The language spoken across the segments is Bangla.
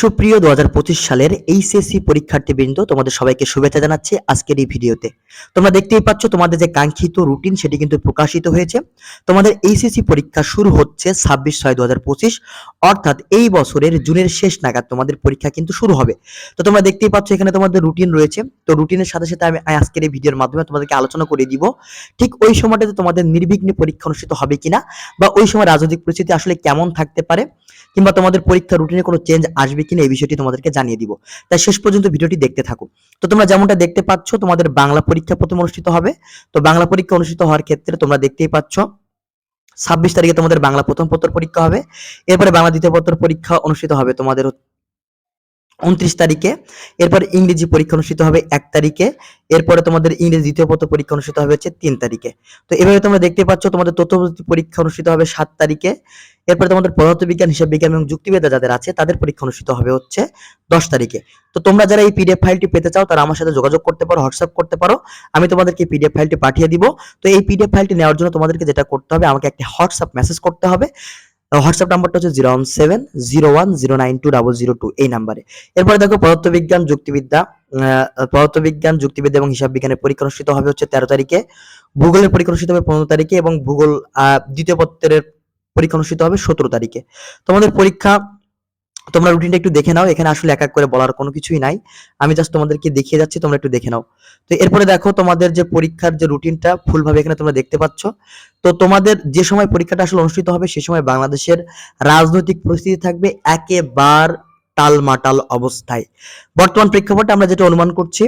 সুপ্রিয় দু হাজার পঁচিশ সালের এইচএসসি পরীক্ষার্থীবৃন্দ, তোমাদের সবাইকে শুভেচ্ছা জানাচ্ছি আজকের এই ভিডিওতে। তোমরা দেখতেই পাচ্ছ, তোমাদের যে কাঙ্ক্ষিত রুটিন সেটি কিন্তু প্রকাশিত হয়েছে। তোমাদের এইচএসসি পরীক্ষা শুরু হচ্ছে ছাব্বিশ ছয় দু অর্থাৎ এই বছরের জুনের শেষ নাগাদ তোমাদের পরীক্ষা কিন্তু শুরু হবে। তো তোমরা দেখতেই পাচ্ছ, এখানে তোমাদের রুটিন রয়েছে। তো রুটিনের সাথে সাথে আমি আজকের এই ভিডিওর মাধ্যমে তোমাদেরকে আলোচনা করে দিব, ঠিক ওই সময়টাতে তোমাদের নির্বিঘ্নে পরীক্ষা অনুষ্ঠিত হবে কিনা, বা ওই সময় রাজনৈতিক পরিস্থিতি আসলে কেমন থাকতে পারে, কিংবা তোমাদের পরীক্ষা রুটিনে কোনো চেঞ্জ আসবে কিনা এই বিষয়টি তোমাদেরকে জানিয়ে দিব। তাই শেষ পর্যন্ত ভিডিওটি দেখতে থাকো। তো তোমরা যেমনটা দেখতে পাচ্ছ, তোমাদের বাংলা পরীক্ষা প্রথম অনুষ্ঠিত হবে। তো বাংলা পরীক্ষা অনুষ্ঠিত হওয়ার ক্ষেত্রে তোমরা দেখতেই পাচ্ছ, ছাব্বিশ তারিখে তোমাদের বাংলা প্রথম পত্র পরীক্ষা হবে। এরপরে বাংলা দ্বিতীয় পত্র পরীক্ষা অনুষ্ঠিত হবে তোমাদের উনত্রিশ তারিখে, এরপর ইংরেজি পরীক্ষা অনুষ্ঠিত হবে এক তারিখে, এরপরে তোমাদের ইংরেজি দ্বিতীয় পত্র পরীক্ষা অনুষ্ঠিত হবে হচ্ছে তিন তারিখে। তো এভাবে তোমরা দেখতে পাচ্ছ, তোমাদের তথ্য পরীক্ষা অনুষ্ঠিত হবে সাত তারিখে, এরপরে তোমাদের পদার্থবিজ্ঞান হিসাব বিজ্ঞান এবং যুক্তিবিদ্যা যাদের আছে, তাদের পরীক্ষা অনুষ্ঠিত হবে হচ্ছে দশ তারিখে। তো তোমরা যারা এই পিডিএফ ফাইলটি পেতে চাও, তারা আমার সাথে যোগাযোগ করতে পারো, হোয়াটসঅ্যাপ করতে পারো, আমি তোমাদেরকে পিডিএফ ফাইলটি পাঠিয়ে দিব। তো এই পিডিএফ ফাইলটি নেওয়ার জন্য তোমাদেরকে যেটা করতে হবে, আমাকে একটি হোয়াটসঅ্যাপ মেসেজ করতে হবে। হোয়াটসঅ্যাপ নাম্বারটা হচ্ছে zero one seven zero one zero nine two double zero two এই নাম্বারে এরপরে দেখো পদার্থবিজ্ঞান, যুক্তিবিদ্যা পদার্থবিজ্ঞান, যুক্তিবিদ্যা এবং হিসাব বিজ্ঞানের পরীক্ষা অনুষ্ঠিত হবে হচ্ছে তেরো তারিখে। ভূগোলের পরীক্ষা অনুষ্ঠিত হবে পনেরো তারিখে এবং ভূগোল দ্বিতীয় পত্রের পরীক্ষা অনুষ্ঠিত হবে সতেরো তারিখে। তোমাদের পরীক্ষা তোমরা রুটিনটা একটু দেখে নাও, এখানে আসলে এক এক করে বলার কোনো কিছুই নাই। আমি জাস্ট তোমাদেরকে দেখিয়ে যাচ্ছি, তোমরা একটু দেখে নাও। তো এরপরে দেখো তোমাদের যে পরীক্ষার যে রুটিনটা ফুলভাবে এখানে তোমরা দেখতে পাচ্ছ। তো তোমাদের যে সময় পরীক্ষাটা আসলে অনুষ্ঠিত হবে, সে সময় বাংলাদেশের রাজনৈতিক পরিস্থিতি থাকবে একেবার টালমাটাল অবস্থায়। বর্তমান প্রেক্ষাপটে আমরা যেটা অনুমান করছি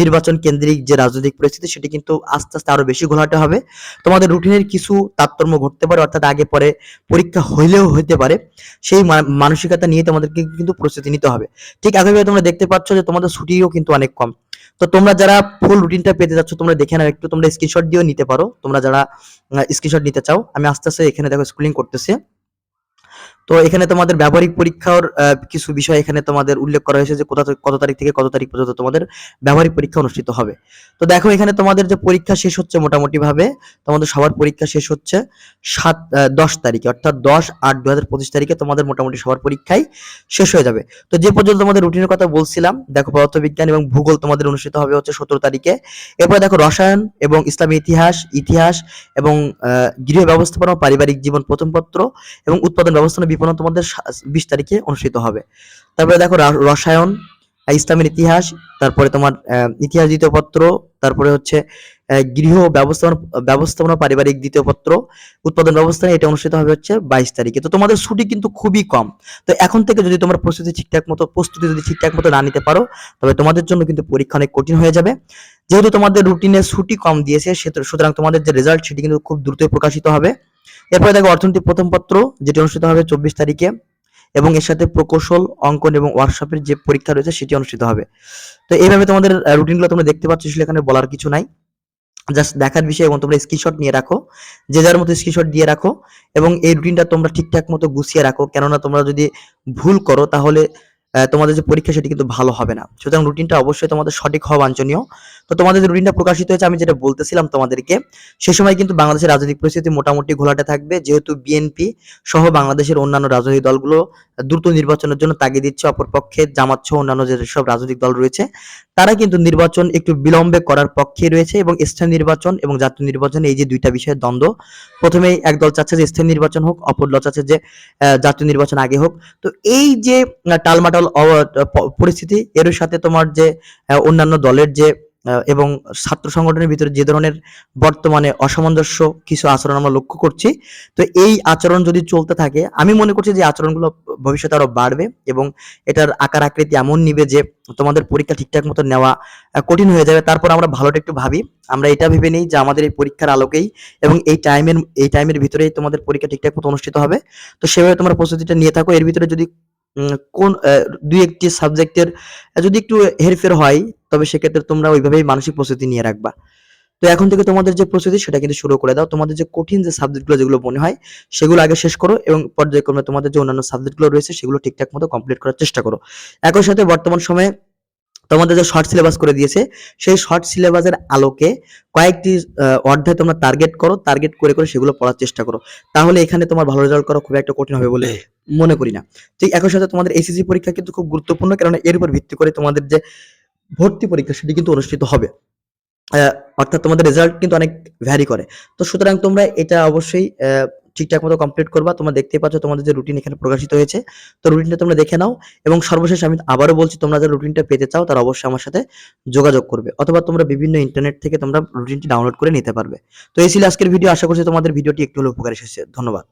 নির্বাচন কেন্দ্রিক যে রাজনৈতিক পরিস্থিতি, সেটি কিন্তু আস্তে আস্তে আরও বেশি ঘোলাটে হবে। তোমাদের রুটিনের কিছু তারতম্য ঘটতে পারে, অর্থাৎ আগে পরে পরীক্ষা হইলেও হইতে পারে। সেই মানসিকতা নিয়ে তোমাদেরকে কিন্তু প্রস্তুতি নিতে হবে। ঠিক একইভাবে তোমরা দেখতে পাচ্ছ যে তোমাদের ছুটিও কিন্তু অনেক কম। তো তোমরা যারা ফুল রুটিনটা পেতে যাচ্ছ, তোমরা দেখে নাও, একটু তোমরা স্ক্রিনশট দিয়েও নিতে পারো। তোমরা যারা স্ক্রিনশট নিতে চাও, আমি আস্তে আস্তে এখানে দেখো স্কুলিং করতেছে। তো এখানে তোমাদের ব্যবহারিক পরীক্ষার কিছু বিষয় এখানে তোমাদের উল্লেখ করা হয়েছে যে কত তারিখ থেকে কত তারিখ পর্যন্ত তোমাদের ব্যবহারিক পরীক্ষা অনুষ্ঠিত হবে। তো দেখো এখানে তোমাদের যে পরীক্ষা শেষ হচ্ছে মোটামুটি ভাবে তোমাদের সবার পরীক্ষা শেষ হচ্ছে সাত দশ তারিখে, অর্থাৎ দশ আট দু হাজার পঁচিশ তারিখে তোমাদের মোটামুটি সবার পরীক্ষাই শেষ হয়ে যাবে। তো যে পর্যন্ত তোমাদের রুটিনের কথা বলছিলাম, দেখো পদার্থবিজ্ঞান এবং ভূগোল তোমাদের অনুষ্ঠিত হবে হচ্ছে সতেরো তারিখে। এরপরে দেখো রসায়ন এবং ইসলামী ইতিহাস ইতিহাস এবং গৃহ ব্যবস্থাপনা পারিবারিক জীবন প্রথম পত্র এবং উৎপাদন ব্যবস্থাপনা বিপণন তোমাদের বিশ তারিখে অনুষ্ঠিত হবে। তারপরে দেখো রসায়ন ইসলামের ইতিহাস, তারপরে তোমার ইতিহাস দ্বিতীয় পত্র, তারপরে হচ্ছে গৃহ ব্যবস্থাপনা ব্যবস্থাপনা, পারিবারিক দ্বিতীয় পত্র, উৎপাদন ব্যবস্থাপনা এটা অনুষ্ঠিত হবে হচ্ছে বাইশ তারিখে। তো তোমাদের ছুটি কিন্তু খুবই কম। তো এখন থেকে যদি তোমরা প্রস্তুতি ঠিকঠাক মতো, প্রস্তুতি যদি ঠিকঠাক মতো না নিতে পারো, তবে তোমাদের জন্য কিন্তু পরীক্ষা অনেক কঠিন হয়ে যাবে। যেহেতু তোমাদের রুটিনে ছুটি কম দিয়েছে, সেতু- সুতরাং তোমাদের যে রেজাল্ট সেটি কিন্তু খুব দ্রুতই প্রকাশিত হবে। এরপরে দেখো অর্থনীতি প্রথম পত্র, যেটি অনুষ্ঠিত হবে চব্বিশ তারিখে। এবং এর সাথে প্রকৌশল, অঙ্কন এবং ওয়ার্কশপের যে পরীক্ষা রয়েছে সেটি অনুষ্ঠিত হবে। তো এইভাবে তোমাদের রুটিনগুলো তোমরা দেখতে পাচ্ছ আসলে এখানে বলার কিছু নাই। জাস্ট দেখার বিষয় এবং তোমরা স্ক্রিনশট নিয়ে রাখো। যে যার মতো স্ক্রিনশট দিয়ে রাখো এবং এই রুটিনটা তোমরা ঠিকঠাক মতো গুছিয়ে রাখো। কেননা তোমরা যদি ভুল করো তাহলে তোমাদের যে পরীক্ষা সেটি কিন্তু ভালো হবে না। সুতরাং রুটিনটা অবশ্যই তোমাদের সঠিক হওয়া বাঞ্ছনীয়। তো তোমাদের রুটিনটা প্রকাশিত হয়েছে, আমি যেটা বলতেছিলাম তোমাদেরকে, সে সময় কিন্তু বাংলাদেশের রাজনৈতিক পরিস্থিতি মোটামুটি ঘোলাটে থাকবে। যেহেতু বিএনপি সহ বাংলাদেশের অন্যান্য রাজনৈতিক দলগুলো দ্রুত নির্বাচনের জন্য তাগিদ দিচ্ছে, অপরপক্ষে জামাত সহ অন্যান্য যেসব রাজনৈতিক দল রয়েছে, তারা কিন্তু নির্বাচন একটু বিলম্বে করার পক্ষে রয়েছে এবং স্থানীয় নির্বাচন এবং জাতীয় নির্বাচন এই যে দুইটা বিষয়ের দ্বন্দ্ব, প্রথমেই এক দল চাচ্ছে যে স্থানীয় নির্বাচন হোক, অপর দল চাচ্ছে যে জাতীয় নির্বাচন আগে হোক। তো এই যে টালমাটাল পরিস্থিতি, এর সাথে তোমার যে অন্যান্য দলের যে এবং ছাত্র সংগঠনের ভিতরে যে ধরনের বর্তমানে অসামঞ্জস্য কিছু আচরণ আমরা লক্ষ্য করছি, তো এই আচরণ যদি চলতে থাকে, আমি মনে করছি যে আচরণগুলো ভবিষ্যতে আরও বাড়বে এবং এটার আকার আকৃতি এমন নিবে যে তোমাদের পরীক্ষা ঠিকঠাক মতো নেওয়া কঠিন হয়ে যাবে। তারপর আমরা ভালোটা একটু ভাবি। আমরা এটা ভেবে নিই যে আমাদের এই পরীক্ষার আলোকেই এবং এই টাইমের এই টাইমের ভিতরেই তোমাদের পরীক্ষা ঠিকঠাক মতো অনুষ্ঠিত হবে। তো সেভাবে তোমরা প্রস্তুতিটা নিয়ে থাকো। এর ভিতরে যদি কোন দুই একটি সাবজেক্টের যদি একটু হেরফের হয় তবে সেক্ষেত্রে তোমরা ওইভাবেই মানসিক প্রস্তুতি নিয়ে রাখবা। তো এখন থেকে তোমাদের যে প্রস্তুতি সেটা কিন্তু শুরু করে দাও। তোমাদের যে কঠিন যে সাবজেক্টগুলো যেগুলো মনে হয় সেগুলো আগে শেষ করো এবং পর্যায়ক্রমে তোমাদের যে অন্যান্য সাবজেক্টগুলো রয়েছে সেগুলো ঠিকঠাক মতো কমপ্লিট করার চেষ্টা করো। একই সাথে বর্তমান সময়ে তোমাদের যে শর্ট সিলেবাস করে দিয়েছে সেই শর্ট সিলেবাসের আলোকে কয়েকটি আহ, অধ্যায় তোমরা টার্গেট করো। টার্গেট করে করে সেগুলো পড়ার চেষ্টা করো। তাহলে এখানে তোমার ভালো রেজাল্ট করা খুব একটা কঠিন হবে বলে মনে করি না। ঠিক একই সাথে তোমাদের এসএসসি পরীক্ষা কিন্তু খুব গুরুত্বপূর্ণ কারণ এর উপর ভিত্তি করে তোমাদের যে ভর্তি পরীক্ষা সেটি কিন্তু অনুষ্ঠিত হবে। অর্থাৎ তোমাদের রেজাল্ট কিন্তু অনেক ভ্যারি করে। তো সুতরাং তোমরা এটা অবশ্যই ঠিকঠাক মতো কমপ্লিট করবা। তোমরা দেখতেই পাচ্ছ তোমাদের যে রুটিন এখানে প্রকাশিত হয়েছে। তো রুটিনটা তোমরা দেখে নাও এবং সর্বশেষ আমি আবারও বলছি, তোমরা যে রুটিনটা পেতে চাও তারা অবশ্যই আমার সাথে যোগাযোগ করবে অথবা তোমরা বিভিন্ন ইন্টারনেট থেকে তোমরা রুটিনটি ডাউনলোড করে নিতে পারবে। তো এই ছিল আজকের ভিডিও আশা করছি তোমাদের ভিডিওটি একটু হলেও উপকার এসেছে। ধন্যবাদ।